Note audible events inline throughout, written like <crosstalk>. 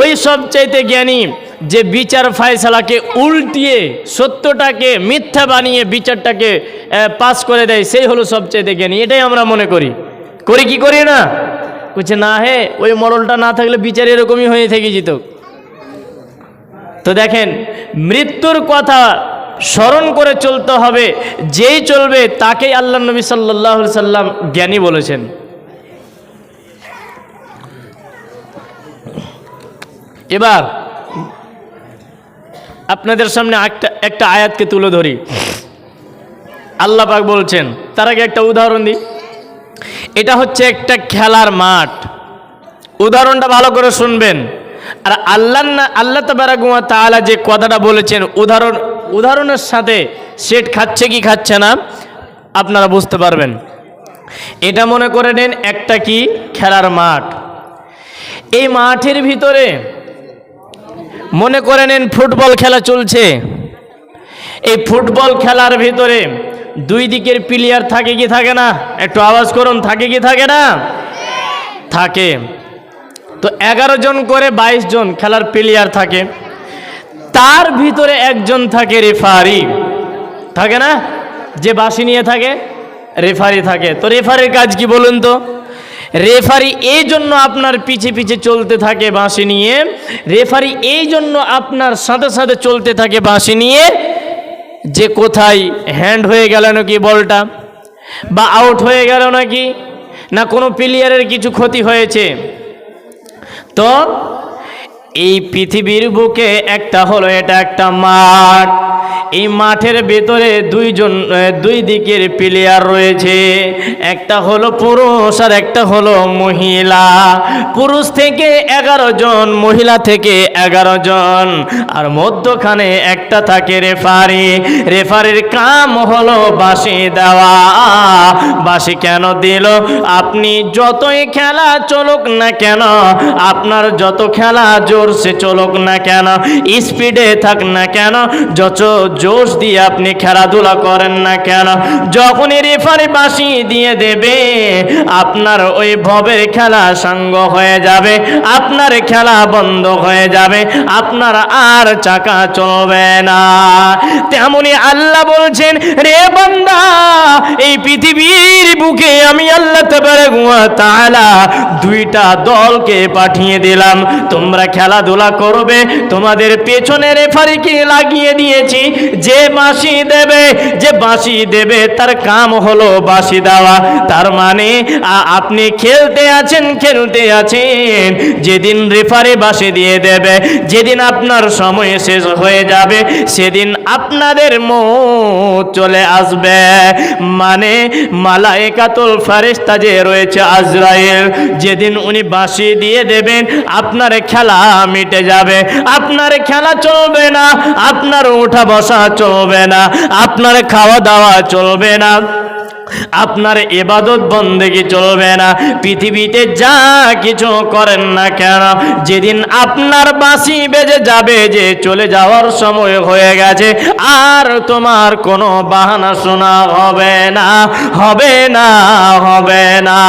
ওই সবচাইতে জ্ঞানী যে বিচার ফায়সালাকে উল্টিয়ে সত্যটাকে, মিথ্যা বানিয়ে বিচারটাকে পাস করে দেয়, সেই হলো সবচাইতে জ্ঞানী। এটাই আমরা মনে করি। করি কি করি না? বলছে, না হে, ওই মরলটা না থাকলে বিচার এরকমই হয়ে থেকে যেত। তো দেখেন, মৃত্যুর কথা স্মরণ করে চলতে হবে। যেই চলবে, তাকেই আল্লাহ নবী সাল্লাহ সাল্লাম জ্ঞানী বলেছেন। এবার আপনাদের সামনে একটা একটা আয়াতকে তুলে ধরি। আল্লাহ পাক বলছেন, তার আগে একটা উদাহরণ দিই। এটা হচ্ছে একটা খেলার মাঠ। উদাহরণটা ভালো করে শুনবেন। আর আল্লাহ না, আল্লাহ তাবারাকুয়া তাআলা যে কথাটা বলেছেন, উদাহরণ, উদাহরণের সাথে সেট খাচ্ছে কি খাচ্ছে না, আপনারা বুঝতে পারবেন। এটা মনে করে নেন একটা কি? খেলার মাঠ। এই মাঠের ভিতরে মনে করে নেন ফুটবল খেলা চলছে। এই ফুটবল খেলার ভিতরে দুই দিকের প্লেয়ার থাকে কি থাকে না? একটু আওয়াজ করুন, থাকে কি থাকে না? থাকে। তো এগারো জন করে বাইশ জন খেলার প্লেয়ার থাকে। তার ভিতরে একজন থাকে রেফারি থাকে না? যে বাসি নিয়ে থাকে রেফারি থাকে। তো রেফারির কাজ কি বলুন তো? রেফারি এই জন্য আপনার পিছে পিছে চলতে থাকে বাঁশি নিয়ে। রেফারি এই জন্য আপনার সাথে সাথে চলতে থাকে বাঁশি নিয়ে। যে কোথায় হ্যান্ড হয়ে গেল নাকি বলটা? বা আউট হয়ে গেল নাকি? না কোনো প্লেয়ারের কিছু ক্ষতি হয়েছে? তো এই পৃথিবীর বুকে একটা হলো, এটা একটা মাঠ। এই মাঠের ভেতরে দুইজন দুই দিকের প্লেয়ার রয়েছে। একটা হলো পুরুষ আর একটা হলো মহিলা। পুরুষ থেকে এগারো জন, মহিলা থেকে এগারো জন। আর মধ্যখানে একটা থাকে রেফারি রেফারির কাম হলো বাসি দেওয়া। বাসি কেন দিল? আপনি যতই খেলা চলুক না কেন, আপনার যত খেলা জোরসে চলুক না কেন? স্পিডে থাক না কেন? যত জোশ দিয়ে আপনি খেলাধুলা করেন না কেন? যখনই রেফারি বাঁশি দিয়ে দেবে, আপনার ওই ভবের খেলা সাঙ্গ হয়ে যাবে, আপনার খেলা বন্ধ হয়ে যাবে, আপনার আর চাকা চলবে না। তেমনি আল্লাহ বলছেন, রে বান্দা, এই পৃথিবীর বুকে আমি আল্লাহ তাআলা দুইটা দলকে পাঠিয়ে দিলাম। তোমরা খেলাধুলা করবে, তোমাদের পেছনে রেফারিকে লাগিয়ে দিয়েছি। যে বাঁশি দেবে, যে বাঁশি দেবে, তার কাম হলো বাঁশি দেওয়া। তার মানে আপনি খেলতে আছেন খেলতে আছেন। যেদিন রেফারি বাঁশি দিয়ে দেবে, যেদিন আপনার সময় শেষ হয়ে যাবে, সেদিন আপনাদের মত চলে আসবে। মানে মালায়েকাতুল ফারিস্তা যে রয়েছে আজরাইল, যেদিন উনি বাঁশি দিয়ে দেবেন, আপনার খেলা মিটে যাবে। আপনার খেলা চলবে না, আপনার ওঠা বসা চলবে না, আপনার খাওয়া দাওয়া চলবে না, আপনার এবাদত বন্দেগি চলবে না। পৃথিবীতে যা কিছু করেন না কেন, যেদিন আপনার বাঁশি বেজে যাবে যে চলে যাওয়ার সময় হয়ে গেছে, আর তোমার কোনো বাহানা শোনা হবে না হবে না হবে না।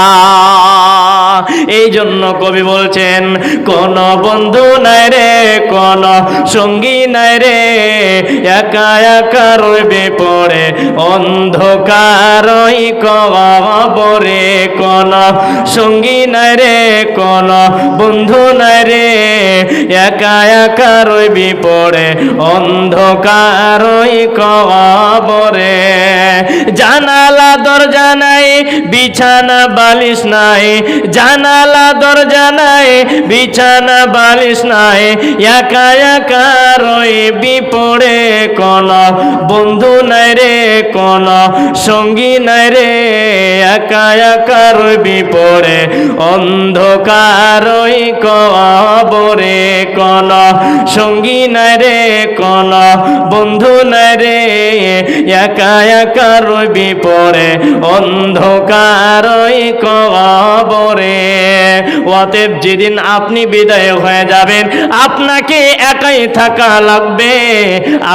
এই জন্য কবি বলছেন কোন বন্ধু নাই রে। কোন সঙ্গী নাই রে। একা একা রইবে পড়ে, অন্ধকারই কবরে। কোন সঙ্গী নাই রে, কোন বন্ধু নাই রে। একা একা রইবি পড়ে, অন্ধকারই কবরে। জানালা, দরজা নাই, বিছানা, বালিশ নাই। জানালা, দরজা নাই, বিছানা, বালিশ নাই। একা একা রইবি পড়ে কোন বন্ধু নাই রে কোন সঙ্গী নাই রে, একা একা রইবি পড়ে। অন্ধকারই কবরে কোন সঙ্গী নাই রে কোন বন্ধু নাই রে, একা একা রবি পরে অন্ধকার ওই কবরে। অতএব যেদিন আপনি বিদায় হয়ে যাবেন আপনাকে একাই থাকা লাগবে।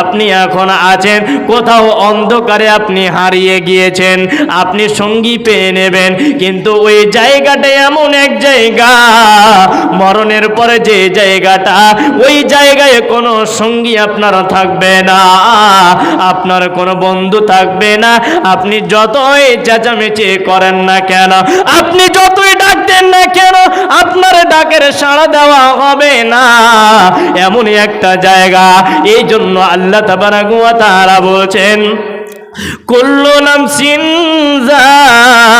আপনি এখন আছেন, কোথাও অন্ধকারে আপনি হারিয়ে গিয়েছেন। আপনি সঙ্গী পেয়ে নেবেন, কিন্তু ওই জায়গাটা এমন এক জায়গা, মরণের পরে যে জায়গাটা, ওই জায়গায় কোনো সঙ্গী আপনার থাকবে না, আপনার কোনো বন্ধু থাকবে না। আপনি যতই চেঁচামেচি করেন না কেন, আপনি যতই ডাকতেন না কেন, আপনার ডাকের সাড়া দেওয়া হবে না। এমনই একটা জায়গা। এই জন্য আল্লাহ তারা বলছেন কুল্লু নামসিন যায়িকাতুল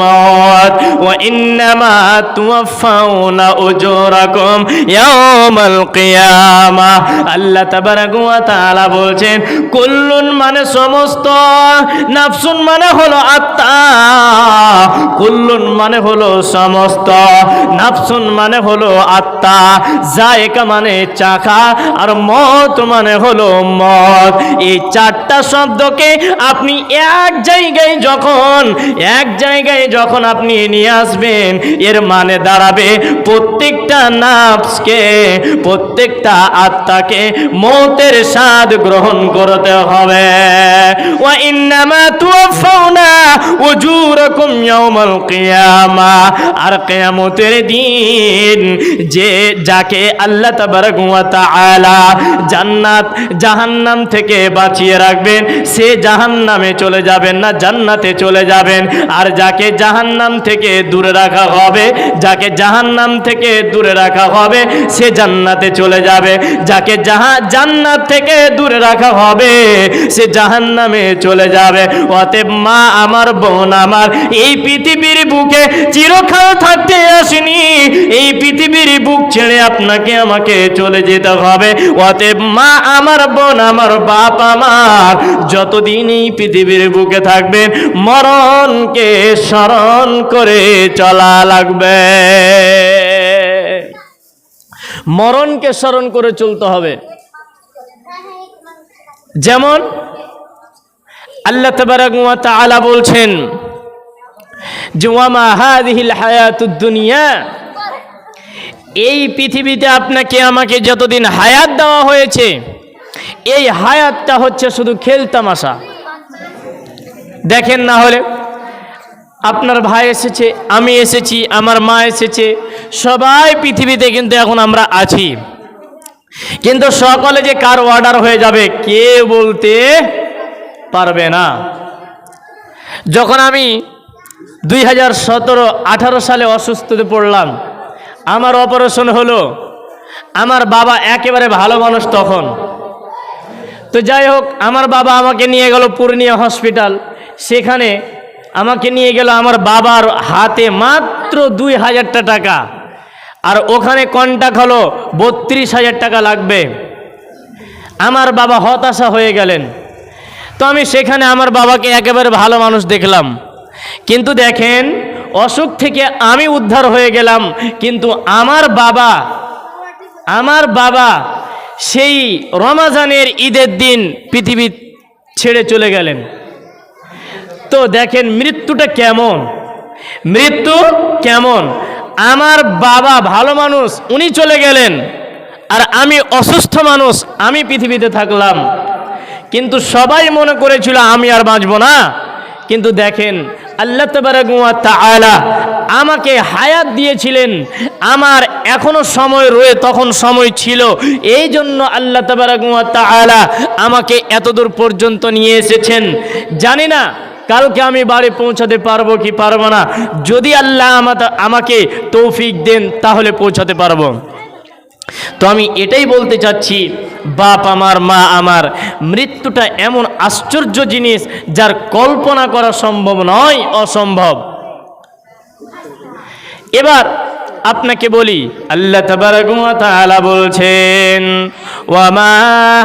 মাউত ওয়া ইন্নামা তুওয়াফাউনা উজুরাকুম ইয়াওমাল কিয়ামা। আল্লাহ তাবারাকা ওয়া তাআলা বলছেন, কুল্লুন মানে সমস্ত, নাফসুন মানে হলো আত্মা, কুল্লুন মানে হলো সমস্ত, নাফসুন মানে হলো আত্মা জায়কা মানে চাখা আর মত মানে হলো মত। এই চারটা শব্দকে আপনি এক জায়গায় যখন, এক জায়গায় যখন আপনি নিয়ে আসবেন, এর মানে দাঁড়াবে প্রত্যেকটা নাফসকে, প্রত্যেকটা আত্মাকে মৌতের স্বাদ গ্রহণ করতে হবে। ওয়া ইন্নামা তুওয়াফাউনা উজুরাকুম কিয়ামা। আর কিয়ামতের দিন যে, যাকে আল্লাহ তাবারাক ওয়া তাআলা জান্নাত, জাহান্নাম থেকে বাঁচিয়ে রাখবেন, সে জাহান্নামে চলে যাবেন না, জান্নাতে চলে যাবেন। আর যাকে জাহান্নাম থেকে দূরে রাখা হবে, যাকে জাহান্নাম থেকে দূরে রাখা হবে, সে জান্নাতে চলে যাবে। যাকে জাহা, জান্নাত থেকে দূরে রাখা হবে, সে জাহান্নামে চলে যাবে। অতএব মা আমার, বোন আমার, এই পৃথিবীর বুকে চিরকাল থাকতে আসেনি, এই পৃথিবীর বুক ছেড়ে আপনাকে আমাকে চলে যেতে হবে। অতএব মা আমার, বোন আমার, বাপ আমার যতদিন এই পৃথিবীর বুকে থাকবেন মরণকে স্মরণ করে চলা লাগবে। মরণকে স্মরণ করে চলতে হবে। যেমন আল্লাহ তাআলা বলছেন দুনিয়া। এই পৃথিবীতে আপনাকে আমাকে যতদিন হায়াত দেওয়া হয়েছে এই হায়াতটা হচ্ছে শুধু খেলতামাশা দেখেন না হলে আপনার ভাই এসেছে, আমি এসেছি, আমার মা এসেছে, সবাই পৃথিবীতে কিন্তু এখন আমরা আছি। কিন্তু সকলে যে কার অর্ডার হয়ে যাবে, কে বলতে পারবে না। যখন আমি দুই হাজার সতেরো আঠারো সালে অসুস্থতে পড়লাম, আমার অপারেশন হলো, আমার বাবা একেবারে ভালো মানুষ তখন। তো যাই হোক, আমার বাবা আমাকে নিয়ে গেল পূর্ণিয়া হসপিটাল। সেখানে আমাকে নিয়ে গেল আমার বাবার হাতে মাত্র দুই হাজারটা টাকা। আর ওখানে কন্টাক্ট হলো বত্রিশ হাজার টাকা লাগবে। আমার বাবা হতাশা হয়ে গেলেন। তো আমি সেখানে আমার বাবাকে একেবারে ভালো মানুষ দেখলাম। কিন্তু দেখেন, অসুখ থেকে আমি উদ্ধার হয়ে গেলাম। কিন্তু আমার বাবা আমার বাবা সেই রমাজানের ঈদের দিন পৃথিবী ছেড়ে চলে গেলেন। তো দেখেন মৃত্যুটা কেমন? মৃত্যু কেমন? আমার বাবা ভালো মানুষ, উনি চলে গেলেন। আর আমি অসুস্থ মানুষ, আমি পৃথিবীতে থাকলাম। কিন্তু সবাই মনে করেছিল আমি আর বাঁচব না। কিন্তু দেখেন আল্লাহ তাআলা আমাকে হায়াত দিয়েছিলেন। আমার এখনও সময় রয়ে তখন সময় ছিল। এই জন্য আল্লাহ তবরগুয়া তাআলা আমাকে এতদূর পর্যন্ত নিয়ে এসেছেন। জানি না কালকে আমি বাড়ি পৌঁছাতে পারব কি পারব না। যদি আল্লাহ আমা- আমাকে তৌফিক দেন তাহলে পৌঁছাতে পারব। তো আমি এটাই বলতে চাচ্ছি, বাপ আমার, মা আমার, মৃত্যুটা এমন আশ্চর্য জিনিস যার কল্পনা করা সম্ভব নয়, অসম্ভব। এবার আপনাকে বলি, আল্লাহ তাআলা বলছেন ওয়া মা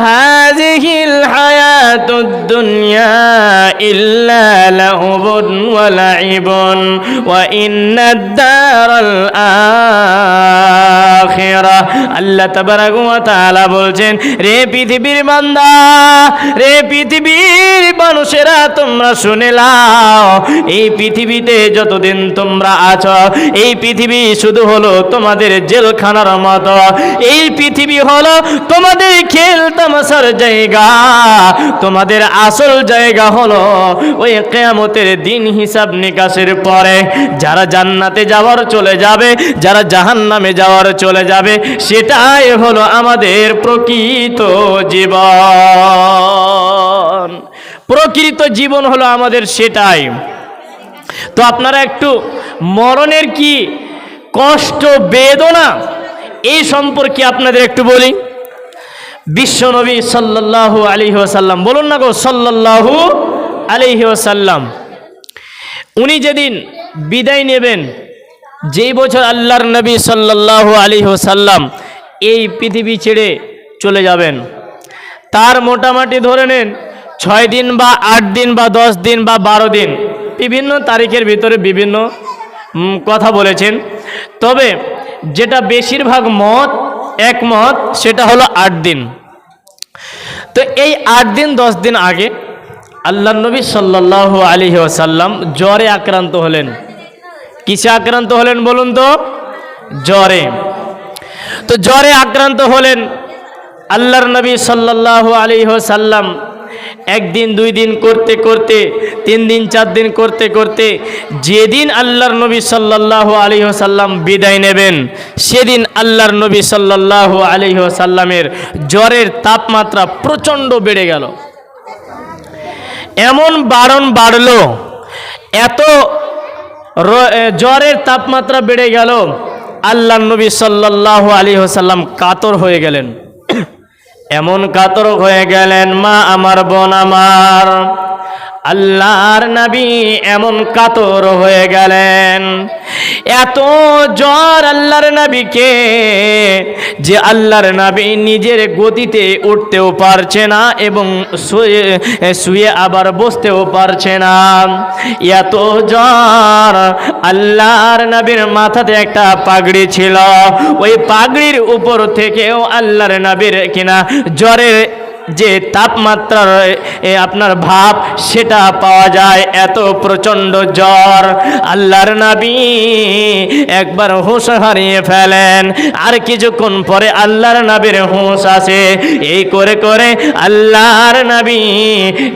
হাযিহিল হায়াতুদ দুনিয়া ইল্লা লাহুবুন ওয়া লাইবুন, ওয়া ইন্নাদ দারাল আখিরা আল্লাহ তাআলা বলছেন, রে পৃথিবীর বান্দা, রে পৃথিবীর মানুষেরা, তোমরা শুনে লাও এই পৃথিবীতে যতদিন তোমরা আছো, এই পৃথিবী শুধু হলো তোমাদের জেলখানার মতো, এই পৃথিবী হলো তোমাদের খেল তামাশার জায়গা, তোমাদের আসল জায়গা হলো ওই কেয়ামতের দিন হিসাব নিকাশের পরে, যারা জান্নাতে যাওয়ার চলে যাবে, যারা জাহান্নামে যাওয়ার চলে যাবে, সেটাই হলো আমাদের প্রকৃত জীবন। প্রকৃত জীবন হলো আমাদের সেটাই। তো আপনারা একটু মরণের কি কষ্ট, বেদনা, এই সম্পর্কে আপনাদের একটু বলি। বিশ্বনবী সাল্লাল্লাহু আলাইহি ওয়াসাল্লাম, বলুন না গো, সাল্লাল্লাহু আলাইহি ওয়াসাল্লাম, উনি যেদিন বিদায় নেবেন যেই বছর আল্লাহর নবী সাল্লাল্লাহু আলাইহি ওয়াসাল্লাম এই পৃথিবী ছেড়ে চলে যাবেন, তার মোটামুটি ধরে নেন ছয় দিন বা আট দিন বা দশ দিন বা বারো দিন, বিভিন্ন তারিখের ভিতরে বিভিন্ন কথা বলেছেন। তবে যেটা বেশিরভাগ মত একমত সেটা হলো আট দিন। তো এই আট দিন, দশ দিন আগে আল্লাহ নবী সাল্লাহ আলী ওসাল্লাম জ্বরে আক্রান্ত হলেন। কিসে আক্রান্ত হলেন বলুন তো? জ্বরে। তো জ্বরে আক্রান্ত হলেন আল্লাহর নবী সাল্লাহ আলী সাল্লাম একদিন, দুই দিন করতে করতে, তিন দিন, চার দিন করতে করতে যেদিন আল্লাহর নবী সাল্লাহ আলী সাল্লাম বিদায় নেবেন, সেদিন আল্লাহর নবী সাল্লাহ আলী সাল্লামের জ্বরের তাপমাত্রা প্রচণ্ড বেড়ে গেল। এমন বারণ বাড়লো, এত জ্বরের তাপমাত্রা বেড়ে গেল। আল্লাহ নবী সাল্লাহ আলী হোসাল্লাম কাতর হয়ে গেলেন। <clears throat> এমন কাতর হয়ে গেলেন, মা, আমার বোন আমার। আল্লাহর নবী এমন কাতর হয়ে গেলেন। এত জ্বর আল্লাহর নবীকে যে আল্লাহর নবী নিজের গতিতে উঠতেও পারছে না এবং শুয়ে শুয়ে আবার বসতেও পারছে না। এত জ্বর আল্লাহর নবীর মাথাতে একটা পাগড়ি ছিল। ওই পাগড়ির উপর থেকেও আল্লাহর নবীর কিনা জ্বরের যে তাপমাত্রার আপনার ভাব, সেটা পাওয়া যায় এত প্রচণ্ড জ্বর। আল্লাহর নাবি একবার হুঁশ হারিয়ে ফেলেন। আর কিছুক্ষণ পরে আল্লাহর নাবির হুঁশ আসে। এই করে করে আল্লাহর নাবি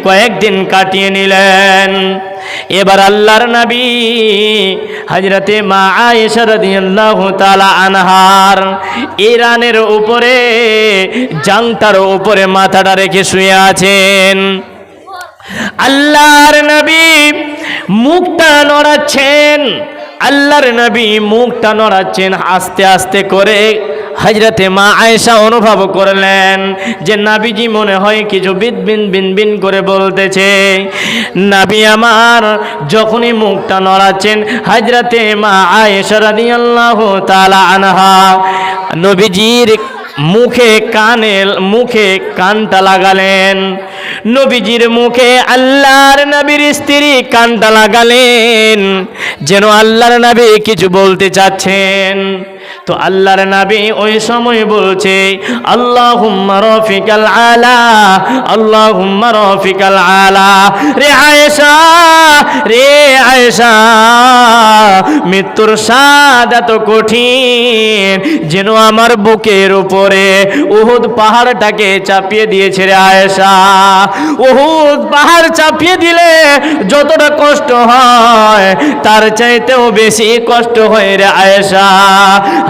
কয়েকদিন কাটিয়ে নিলেন। এবার আল্লাহর নবী হজরতে মা আয়েশা রাদিয়াল্লাহু তাআলা আনহার ইরানের উপরে জাংটার উপরে মাথাটা রেখে শুয়ে আছেন। আল্লাহর নবী মুখটা নড়াচ্ছেন। আল্লাহর নবী মুখটা নড়াচ্ছেন আস্তে আস্তে করে। হজরতে মা আয়েশা অনুভব করলেন যে নাবিজি মনে হয় কিছু বিন বিন বিন বিন করে বলতেছে, নাবি আমার, যখনই মুখটা নড়াচ্ছেন হজরতে মা আয়েশা রাদিয়াল্লাহু তাআলা আনহা, নবীজির মুখে কানে, মুখে কানটা লাগালেন। নবীজির মুখে আল্লাহর নবীর স্ত্রী কানটা লাগালেন, যেন আল্লাহর নবী কিছু বলতে চাচ্ছেন। তো আল্লাহর নবী ওই সময় বলছে, আল্লাহুম্মা রফিকাল আলা, আল্লাহুম্মা রফিকাল আলা। রে আয়েশা রে আয়েশা, মৃত্যুর স্বাদ এত কঠিন, যেন আমার বুকের উপরে উহুদ পাহাড়টাকে চাপিয়ে দিয়েছে রে আয়েশা। উহুদ পাহাড় চাপিয়ে দিলে যতটা কষ্ট হয়, তার চাইতেও বেশি কষ্ট হয় রে আয়েশা।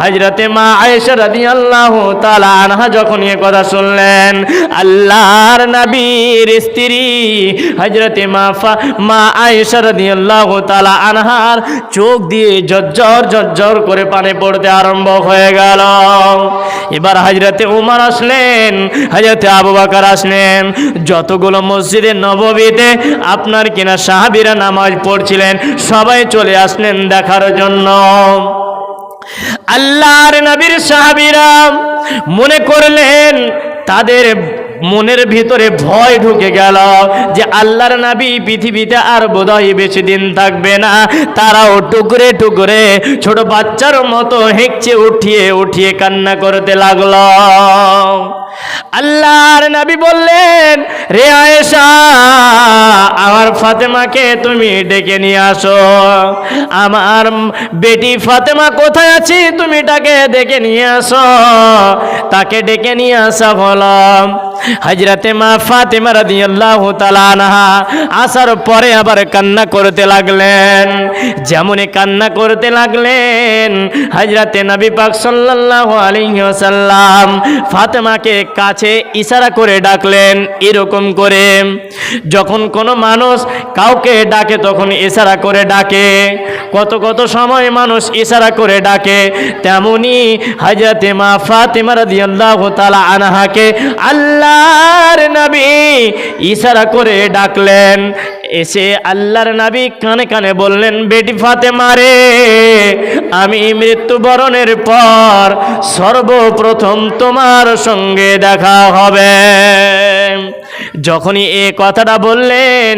হজরতে মা আয়েশা রাদিয়াল্লাহু তাআলা আনহা যখন এ কথা শুনলেন, আল্লাহর নবীর স্ত্রী হজরতে মা ফা- মা আয়েশা রাদিয়াল্লাহু তাআলা আনহার চোখ দিয়ে জজ্জর জজ্জর করে পানি পড়তে আরম্ভ হয়ে গেল। এবার হজরতে উমর আসলেন হজরতে আবু বকর আসলেন যতগুলো মসজিদে নববীতে আপনার কিনা সাহাবিরা নামাজ পড়ছিলেন, সবাই চলে আসলেন দেখার জন্য। আল্লাহর নবীর সাহাবিরা মনে করলেন, তাদের মনের ভিতরে ভয় ঢুকে গেল যে আল্লাহর নাবি পৃথিবীতে আর বোধহয় বেশি দিন থাকবে না। তারাও টুকরে টুকরে ছোট বাচ্চার মতো হেঁকছে উঠিয়ে উঠিয়ে কান্না করতে লাগল। আল্লাহর নবী বললেন, রে আয়েশা, আমার ফাতেমাকে তুমি ডেকে নিয়ে আসো। আমার বেটি ফাতেমা কোথায় আছে? তুমি তাকে ডেকে নিয়ে আসো। তাকে ডেকে নিয়ে আসা হলো হজরতে মা ফাতেমা রাদিয়াল্লাহু তাআলা আনহা আসার পরে আবার কান্না করতে লাগলেন। যেমনই কান্না করতে লাগলেন হজরতে নবী পাক সাল্লাল্লাহু আলাইহি ওয়াসাল্লাম ফাতেমাকে কাছে ইশারা করে ডাকলেন এরকম করে। যখন কোনো মানুষ কাউকে ডাকে তখন ইশারা করে ডাকে। কত কত সময় মানুষ ইশারা করে ডাকে তেমনি হজরতে মা ফাতেমা রাদিয়াল্লাহু তাআলা আনহাকে আল্লাহর নবী ইশারা করে ডাকলেন এসে আল্লাহর নবী কানে কানে বললেন, বেটি ফাতেমা রে, আমি মৃত্যুবরণের পর সর্বপ্রথম তোমার সঙ্গে দেখা হবে। যখনই এ কথাটা বললেন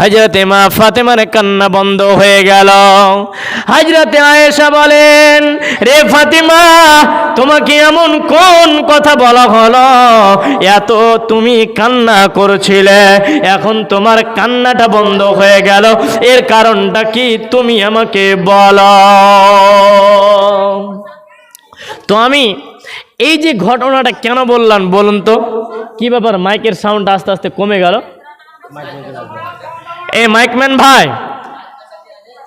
হজরতে মা ফাতেমার কান্না বন্ধ হয়ে গেল। হজরতে আয়েশা বলেন, রে ফাতেমা, তোমাকে এমন কোন কথা বলা হলো? এত তুমি কান্না করছিলে, এখন তোমার কান্নাটা বন্ধ হয়ে গেল। এর কারণটা কি তুমি আমাকে বলো? তো আমি এই যে ঘটনাটা কেন বললাম বলুন তো? কি ব্যাপার? মাইকের সাউন্ড আস্তে আস্তে কমে গেল? এই মাইকম্যান ভাই,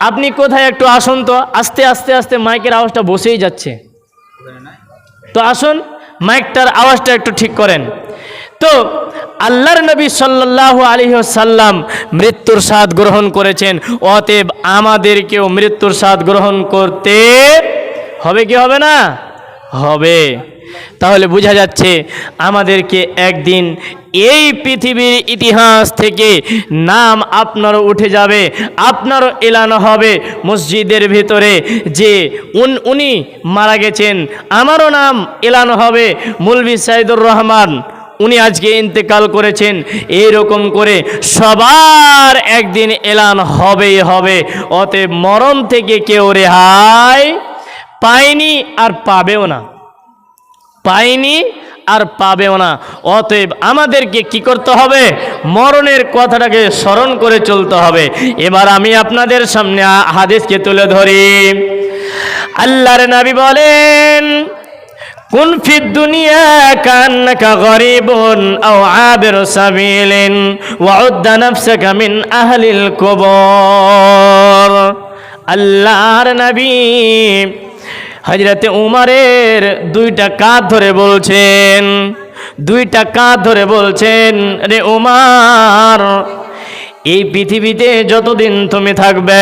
আপনি কোথায় একটু আসুন তো। আস্তে আস্তে আস্তে মাইকের আওয়াজটা বসেই যাচ্ছে। তো আসুন, মাইকটার আওয়াজটা একটু ঠিক করেন। তো আল্লাহর নবী সাল্লাল্লাহু আলাইহি সাল্লাম মৃত্যুর স্বাদ গ্রহণ করেছেন। অতএব আমাদেরকেও মৃত্যুর স্বাদ গ্রহণ করতে হবে কি হবে না? হবে। তাহলে বোঝা যাচ্ছে আমাদেরকে একদিন এই পৃথিবীর ইতিহাস থেকে নাম আপনারও উঠে যাবে আপনারও এলানো হবে মসজিদের ভিতরে যে উন, উনি মারা গেছেন, আমারও নাম এলানো হবে, মুলবি সাইদুর রহমান। উনি আজকে ইন্তেকাল করেছেন। এইরকম করে সবার একদিন এলান হবেই হবে। অতএব মরণ থেকে কেউ রেহাই পায়নি আর পাবেও না। পায়নি আর পাবেও না। অতএব আমাদেরকে কি করতে হবে? মরণের কথাটাকে স্মরণ করে চলতে হবে। এবার আমি আপনাদের সামনে হাদিসকে তুলে ধরি। আল্লাহর নবী বলেন কুন ফি দুনিয়া কান্নাকা গরিবুন আও আবির সাবিলিন ওয়া উদ্দা নাফসাকা মিন আহলিল কুবর। আল্লাহর নবী হজরতে উমারের দুইটা কাঁধ ধরে বলছেন, দুইটা কাঁধ ধরে বলছেন, রে উমার এই পৃথিবীতে যতদিন তুমি থাকবে,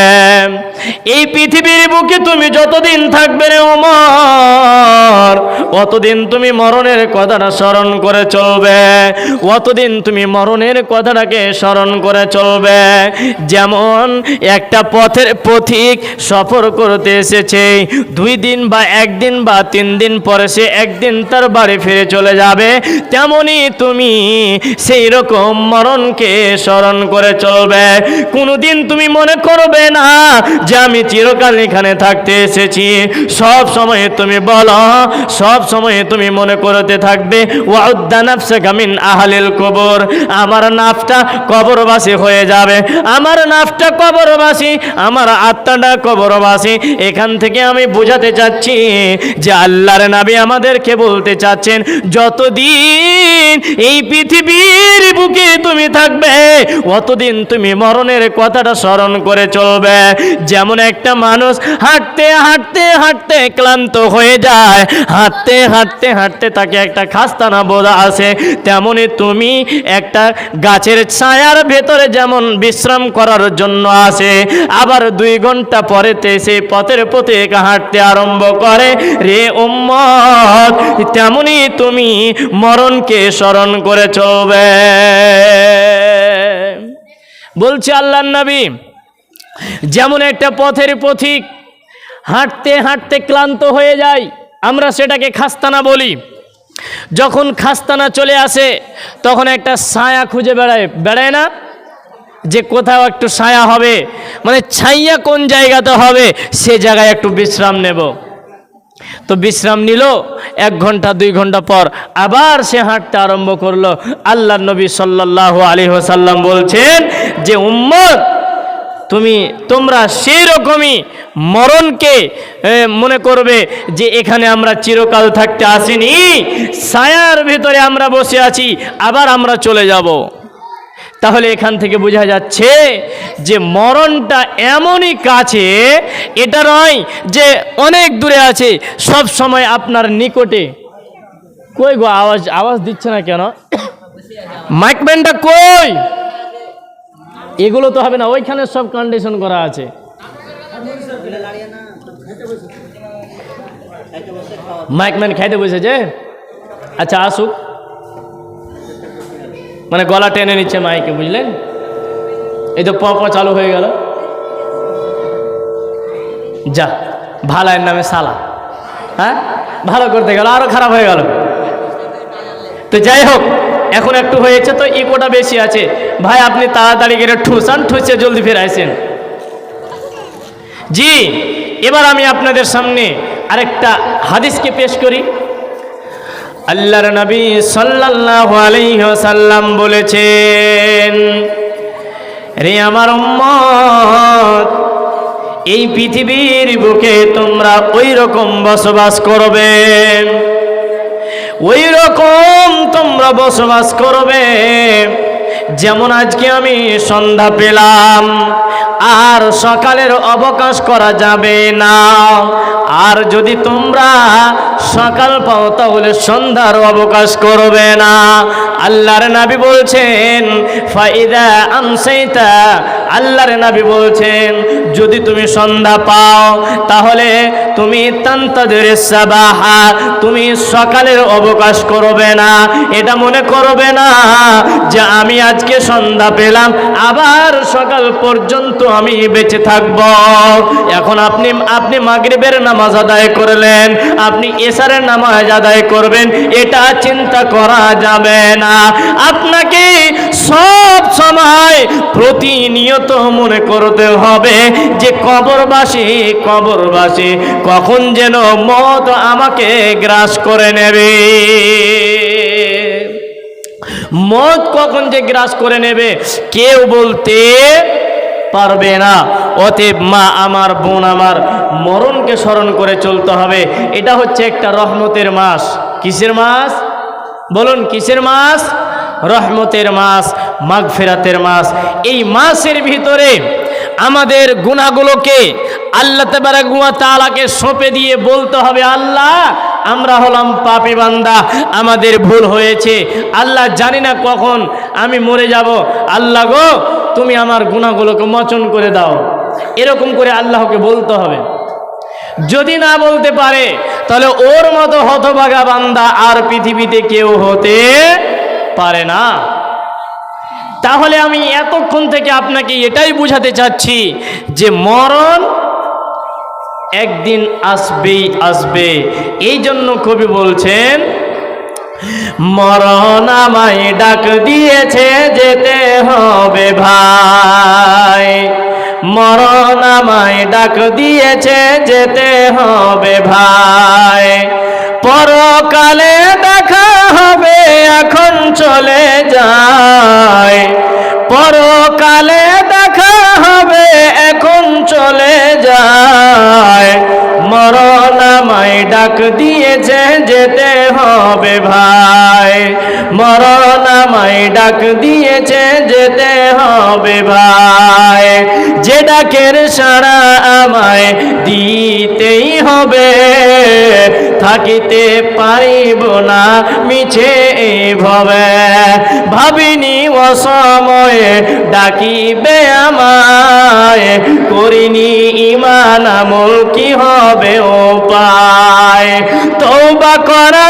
এই পৃথিবীর বুকে তুমি যতদিন থাকবে রে উমর অতদিন তুমি মরণের কথাটা স্মরণ করে চলবে, অতদিন তুমি মরণের কথাটাকে স্মরণ করে চলবে। যেমন একটা পথের পথিক সফর করতে এসেছে, দুই দিন বা একদিন বা তিন দিন পরে সে একদিন তার বাড়ি ফিরে চলে যাবে, তেমনি তুমি সেই রকম মরণকে স্মরণ করে চলবে। কোনোদিন তুমি মনে করবে না যে আমি চিরকাল এখানে থাকতে এসেছি। সব সময়ে তুমি বলো, সব সময়ে তুমি মনে করতে থাকবে, ওয়াউদ্দা নাফসাকা মিন আহলিল কবর। আমার নাফটা কবরবাসী হয়ে যাবে। আমার নাফটা কবরবাসী, আমার আত্মাটা কবরবাসী। এখান থেকে আমি বোঝাতে চাচ্ছি যে আল্লাহর নাবি আমাদেরকে বলতে চাচ্ছেন, যতদিন এই পৃথিবীর বুকে তুমি থাকবে। অতদিন তুমি মরণের কথাটা স্মরণ করে চলবে। যেমন একটা মানুষ হাঁটতে হাঁটতে হাঁটতে ক্লান্ত হয়ে যায়, হাঁটতে হাঁটতে হাঁটতে তাকে একটা খাস্তানা বোধা আসে। তেমনি তুমি একটা গাছের ছায়ার ভেতরে যেমন বিশ্রাম করার জন্য আসে, আবার দুই ঘণ্টা পরেতে সেই পথের পথে হাঁটতে আরম্ভ করে। রে উম্মত, তেমনি তুমি মরণকে স্মরণ করে চলবে বলছে আল্লাহ নবী, যেমন একটা পথের পথিক হাঁটতে হাঁটতে ক্লান্ত হয়ে যায়, আমরা সেটাকে খাস্তানা বলি। যখন খাস্তানা চলে আসে, তখন একটা ছায়া খুঁজে বেড়ায় বেড়ায় না? যে কোথাও একটু ছায়া হবে মানে ছাইয়া কোন জায়গাতে হবে, সে জায়গায় একটু বিশ্রাম নেব। তো বিশ্রাম নিল, এক ঘণ্টা, দুই ঘণ্টা পর আবার সে হাঁটতে আরম্ভ করল। আল্লাহ নবী সাল্লাহ আলী হোসাল্লাম বলছেন যে, উম্মত, তুমি, তোমরা সেই রকমই মরণকে মনে করবে যে, এখানে আমরা চিরকাল থাকতে আসিনি। ছায়ার ভেতরে আমরা বসে আছি, আবার আমরা চলে যাব। তাহলে এখান থেকে বোঝা যাচ্ছে যে মরণটা এমনই কাছে, এটা নয় যে অনেক দূরে আছে, সব সময় আপনার নিকটে। কই গো, আওয়াজ আওয়াজ দিচ্ছে না কেন? মাইকম্যানটা কই? এগুলো তো হবে না, ওইখানে সব কন্ডিশন করা আছে। মাইকম্যান খাইতে বসেছে? আচ্ছা আসুক। মানে গলা টেনে নিচ্ছে মাইকে, বুঝলেন? এই তো প চালু হয়ে গেল। যা ভালাইয়ের নামে সালা। হ্যাঁ? ভালো করতে গেল, আরও খারাপ হয়ে গেল। তো যাই হোক, এখন একটু হয়েছে তো ইকোটা বেশি আছে। ভাই, আপনি তাড়াতাড়ি করে ঠুসান, ঠুসে জলদি ফিরে আসেন। জি, এবার আমি আপনাদের সামনে আরেকটা হাদিসকে পেশ করি। আল্লাহর নবী সাল্লাল্লাহু আলাইহি ওয়াসাল্লাম বলেছেন, রে আমার উম্মত, এই পৃথিবীর বুকে তোমরা ওই রকম বসবাস করবে। ওই রকম তোমরা বসবাস করবে যেমন আজকে আমি সন্ধ্যা পেলাম, আর সকালের অবকাশ করা যাবে না। আর যদি তোমরা সকাল পাও, তাহলে সন্ধ্যার অবকাশ করবে না। আল্লাহর নাবি বলছেন, ফাইদা আমসাইতা। আল্লাহর নাবি বলছেন, যদি তুমি সন্ধ্যা পাও, তাহলে তুমি তান্তাদের সাবাহা, তুমি সকালের অবকাশ করবে না। এটা মনে করবে না যে আমি আজকে সন্ধ্যা পেলাম, আবার সকাল পর্যন্ত আমি বেঁচে থাকব। এখন আপনি আপনি মাগরিবের নামাজ আদায় করলেন, আপনি এসারের নামাজ আদায় করবেন, এটা চিন্তা করা যাবে না। আপনাকে সব সময় প্রতিনিয়ত মনে করতে হবে যে কবরবাসী কবরবাসী, কখন যেন মত আমাকে গ্রাস করে নেবে। মত কখন যে গ্রাস করে নেবে কেউ বলতে পারবে না। অতএব মা আমার, বোন আমার, মরণকে স্মরণ করে চলতে হবে। এটা হচ্ছে একটা রহমতের মাস। কিসের মাস? বলুন, কিসের মাস? রহমতের মাস, মাগফেরাতের মাস। এই মাসের ভিতরে আমাদের গুণাগুলোকে আল্লাহ তেবারাগুয়া তালাকে সঁপে দিয়ে বলতে হবে, আল্লাহ আমরা হলাম পাপি বান্দা, আমাদের ভুল হয়েছে। আল্লাহ জানি না কখন আমি মরে যাব। আল্লাহ গো, তুমি আমার গুণাগুলোকে মোচন করে দাও। এরকম করে আল্লাহকে বলতে হবে। যদি না বলতে পারে, তাহলে ওর মতো হতভাগা বান্দা আর পৃথিবীতে কেউ হতে পারে না। তাহলে আমি এতক্ষণ থেকে আপনাকে এটাই বুঝাতে চাচ্ছি যে মরণ একদিন আসবেই আসবে। এই জন্য কবি বলছেন, মরণ আমায় ডাক দিয়েছে যেতে হবে ভাই। মরণ আমায় ডাক দিয়েছে যেতে হবে ভাই। পরকালে দেখা হবে, এখন চলে যায় হবে ভাই। মরণ আমায় ডাক দিয়েছে, যেতে হবে ভাই। যে ডাকের সারা আমায় দিতেই হবে, থাকিতে পারিব না মিছে এইভাবে ভাবিনি অসময়ে ডাকিবে আমায়, করিনি ইমান আমল, কি হবে ও পায় তৌবা করা